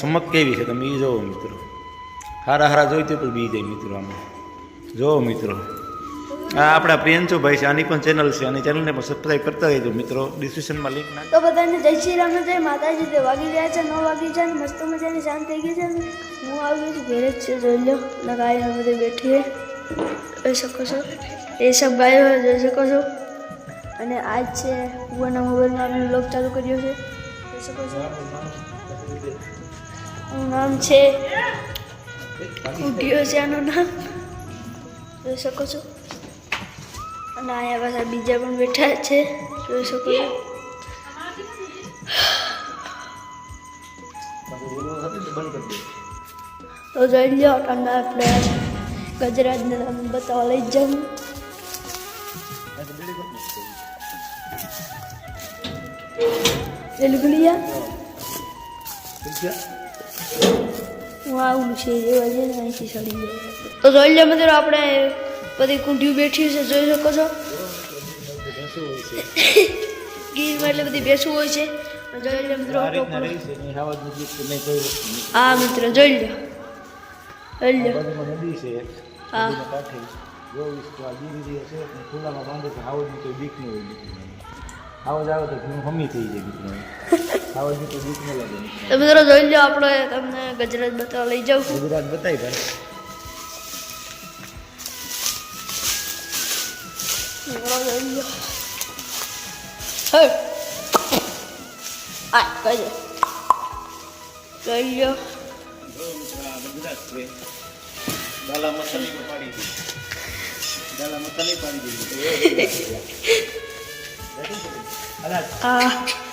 સમક કેવી છે? તમે એ જોવો મિત્રો. હારા હારા જોઈતી પણ બી જાય મિત્રો આમાં. જોવો મિત્રો. આ આપણા પ્રિયંશુભાઈ છે, આની પણ ચેનલ છે. અને ચેનલને પણ સબસ્ક્રાઈબ કરતા રહેજો મિત્રો. ડિસ્ક્રિપ્શનમાં લિંક તો બધાને જય શ્રી રામ જય માતાજી. તે વાગી ગયા છે ન વાગી ને મસ્ત મજાની શાંત થઈ ગઈ છે. હું આવી છું, ઘેર જ છે, જોઈ લો. ને ગાય બધે બેઠીએ જોઈ શકો છો. એ સબ ગાયો જોઈ શકો છો. અને આજ છે એના મોબાઈલમાં આપણે બ્લોગ ચાલુ કર્યો છે. જોઈ શકો છો. નામ છે ઉગ્યો છે નામ. જોઈ શકો છો? અને અહીંયા પાછા બીજા પણ બેઠા છે. જોઈ શકો છો? તો જોઈ લો અને આપણે ગજરાજને નામ બતાવવા લઈ જાઉં. એલગુલિયા આવું છે એવા છે ને અહીંથી સડી જાય તો જોઈ લે મિત્રો આપણે બધી કુંઠીઓ બેઠી છે જોઈ શકો છો? ગીરમાં એટલે બધી બેસવું હોય છે. જોઈ લો મિત્રો. હા મિત્રો જોઈ લો જોઈ લો. હા. તો ખુલ્લામાં બાંધે છે હાવજની કોઈ બીક નહીં હાવજ આવે તો હમી થઈ જાય મિત્રો તો મિત્રો જોઈ લો આપણે તમને ગજરાત બતાવવા લઈ જાઉં ગુજરાત બતાવી ભાઈ. જોઈ લો પાડી દીધી. પાડી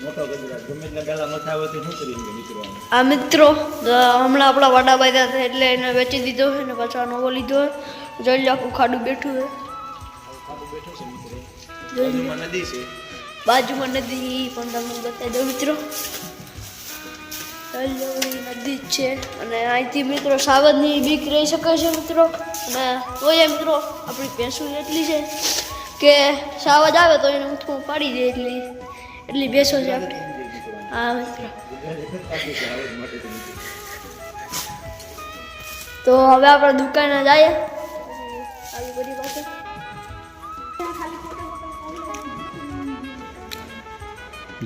મોટો ગુજરાત ગમે એટલા ગાલા મથા આવે શું કરી શકે આ મિત્રો હમણાં આપણા વાડા બાજા છે એટલે એને વેચી દીધો છે ને પાછો નવો લીધો છે. જોઈ લો આખું ખાડું બેઠું છે. આખો બેઠો છે મિત્રો. બાજુમાં નદી છે. બાજુમાં નદી પણ તમને બતાવી દઉં મિત્રો. નદી જ છે. અને અહીંથી મિત્રો સાવધની બીક રહી શકે છે મિત્રો. અને તોય મિત્રો આપણી ભેંસું એટલી છે કે સાવજ આવે તો એને ઊંથું પાડી દે એટલી. એટલી બેસો છે હા તો હવે આપણે દુકાને જઈએ. આવી બધી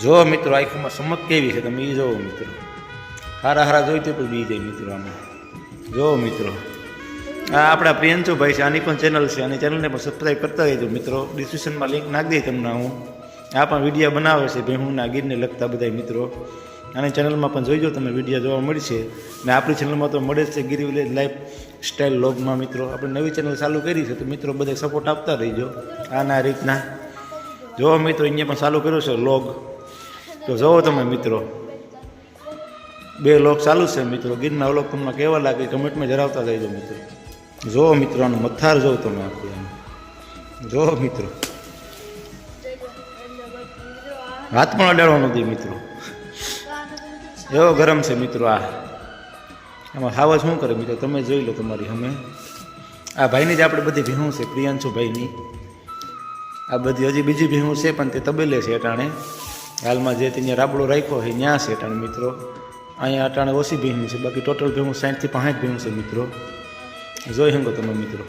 જો મિત્રો, આંખમાં સમક કેવી છે, તમે એ જોવો મિત્રો. હારા હારા જોઈતું તો બી જાય મિત્રો આમાં. જોવો મિત્રો. આ આપણા પ્રિયંશુભાઈ છે, આની પણ ચેનલ છે આની ચેનલને પણ સબસ્ક્રાઈબ કરતા રહેજો મિત્રો. ડિસ્ક્રિપ્શનમાં લિંક નાખી દઈ તમને હું. આ પણ વિડીયા બનાવે છે ભેહુંના ગીરને લગતા બધા મિત્રો. અને ચેનલમાં પણ જોઈજો તમે વીડિયો જોવા મળશે. ને આપણી ચેનલમાં તો મળે જ છે ગીર વિલેજ લાઈફ સ્ટાઇલ લોગમાં મિત્રો. આપણે નવી ચેનલ ચાલુ કરી છે, તો મિત્રો બધા સપોર્ટ આપતા રહીજો. આના રીતના. જો મિત્રો, અહીંયા પણ ચાલુ કર્યો છે લોગ. તો જુઓ તમે મિત્રો. બે લોક ચાલુ છે મિત્રો. ગીરના અવલોકનમાં કેવા લાગે કમેન્ટમાં જણાવતા જઈજો મિત્રો. જુઓ મિત્રો આનું મથાર જોવો તમે આપણે જુઓ મિત્રો. હાથ પણ અડાડવાનો નથી મિત્રો. એવો ગરમ છે મિત્રો આ. આમાં હાવજ શું કરે મિત્રો? તમે જોઈ લો તમારી અમે આ ભાઈની જ આપણે બધી ભીહું છે, પ્રિયાંશુ ભાઈની. આ બધી હજી બીજી ભીહું છે, પણ તે તબેલે છે અટાણે. હાલમાં જે ત્યાં રાબડો રાખ્યો છે ત્યાં છે અટાણે મિત્રો. અહીંયા અટાણે ઓછી ભીહું છે, બાકી ટોટલ ભીહું સાઠથી પાંચ ભીહું છે મિત્રો. જોઈ શકો તમે મિત્રો.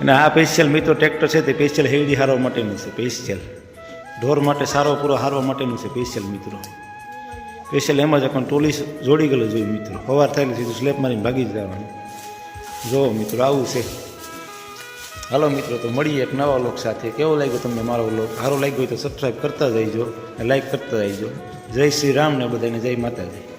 અને આ પેશિયલ મિત્રો ટ્રેક્ટર છે તે પેશિયલ હેવડી હારવા માટેનું છે સ્પેશિયલ ઢોર માટે સારો પૂરો હારવા માટેનું છે સ્પેશિયલ મિત્રો. સ્પેશિયલ એમ જ પણ ટોલી જોડી ગયેલો જોઈએ મિત્રો. સવાર થયેલી સીધું સ્લેપ મારીને ભાગી જ રહેવાનું. જો મિત્રો આવું છે. હાલો મિત્રો, તો મળીએ એક નવા લોક સાથે. કેવો લાગ્યો તમને મારો લોક સારો લાગ્યો હોય તો સબસ્ક્રાઈબ કરતા જઈજો લાઈક કરતા જઈજો જય શ્રી રામ ને બધાને જય માતાજી.